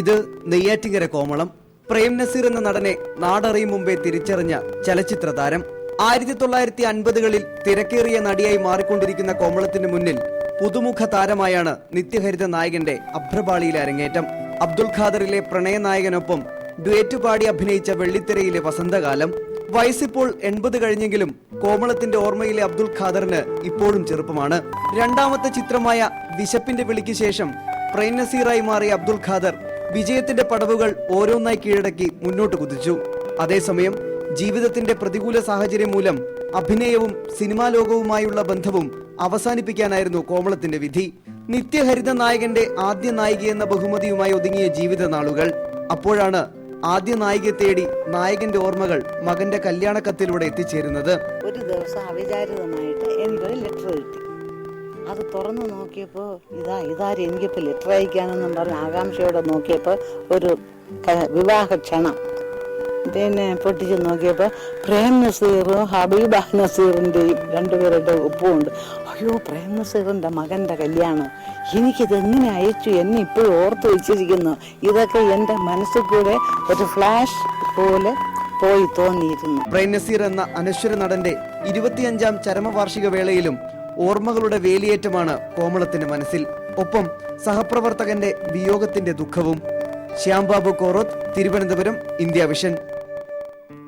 ഇത് നെയ്യാറ്റിങ്കര കോമളം പ്രേം നസീർ എന്ന നടനെ നാടറിയും മുമ്പേ തിരിച്ചറിഞ്ഞ ചലച്ചിത്ര താരം ആയിരത്തി തൊള്ളായിരത്തി അൻപതുകളിൽ തിരക്കേറിയ നടിയായി മാറിക്കൊണ്ടിരിക്കുന്ന കോമളത്തിന് മുന്നിൽ പുതുമുഖ താരമായാണ് നിത്യഹരിത നായകന്റെ അഭ്രപാളിയിലെ അരങ്ങേറ്റം. അബ്ദുൽ ഖാദറിലെ പ്രണയനായകനൊപ്പം ഡുവേറ്റ് പാടി അഭിനയിച്ച വെള്ളിത്തിരയിലെ വസന്തകാലം വയസ്സിപ്പോൾ എൺപത് കഴിഞ്ഞെങ്കിലും കോമളത്തിന്റെ ഓർമ്മയിലെ അബ്ദുൽ ഖാദറിന് ഇപ്പോഴും ചെറുപ്പമാണ്. രണ്ടാമത്തെ ചിത്രമായ വിശപ്പിന്റെ വിളിക്ക് ശേഷം പ്രേം നസീറായി മാറിയ അബ്ദുൽ ഖാദർ വിജയത്തിന്റെ പടവുകൾ ഓരോന്നായി കീഴടക്കി മുന്നോട്ട് കുതിച്ചു. അതേസമയം ജീവിതത്തിന്റെ പ്രതികൂല സാഹചര്യം മൂലം അഭിനയവും സിനിമാ ലോകവുമായുള്ള ബന്ധവും അവസാനിപ്പിക്കാനായിരുന്നു കോമളത്തിന്റെ വിധി. നിത്യഹരിത നായകന്റെ ആദ്യ നായികയെന്ന ബഹുമതിയുമായി ഒതുങ്ങിയ ജീവിത നാളുകൾ. അപ്പോഴാണ് ആദ്യ നായികയെ തേടി നായകന്റെ ഓർമ്മകൾ മകന്റെ കല്യാണ കത്തിലൂടെ എത്തിച്ചേരുന്നത്. ഒരു ദിവസം അവിചാരിതമായിട്ട് എനിക്കൊരു ലെറ്റർ കിട്ടി അത് തുറന്നു നോക്കിയപ്പോൾ ഇതാ ഇതാര് എനിക്കിപ്പോൾ ലെറ്റർ അയക്കാനെന്നും പറഞ്ഞ് ആകാംക്ഷയോടെ നോക്കിയപ്പോൾ ഒരു വിവാഹ ക്ഷണം പിന്നെ പൊട്ടിച്ച് നോക്കിയപ്പോൾ പ്രേം നസീറും ഹബീബ നസീറിന്റെയും രണ്ടുപേരുടെ ഒപ്പമുണ്ട് അയ്യോ പ്രേം നസീറിന്റെ മകന്റെ കല്യാണം. എനിക്കിത് എങ്ങനെ അയച്ചു എന്നെ ഇപ്പോഴും ഓർത്ത് വെച്ചിരിക്കുന്നു. ഇതൊക്കെ എന്റെ മനസ്സിൽ കൂടെ ഒരു ഫ്ലാഷ് പോലെ പോയി തോന്നിയിരുന്നു. പ്രേം നസീർ എന്ന അനശ്വര നടന്റെ ഇരുപത്തിയഞ്ചാം ചരമവാർഷിക വേളയിലും ഓർമ്മകളുടെ വേലിയേറ്റമാണ് കോമളത്തിന്റെ മനസ്സിൽ. ഒപ്പം സഹപ്രവർത്തകന്റെ വിയോഗത്തിന്റെ ദുഃഖവും. Shyambabu Koroth Thiruvananthapuram India vision.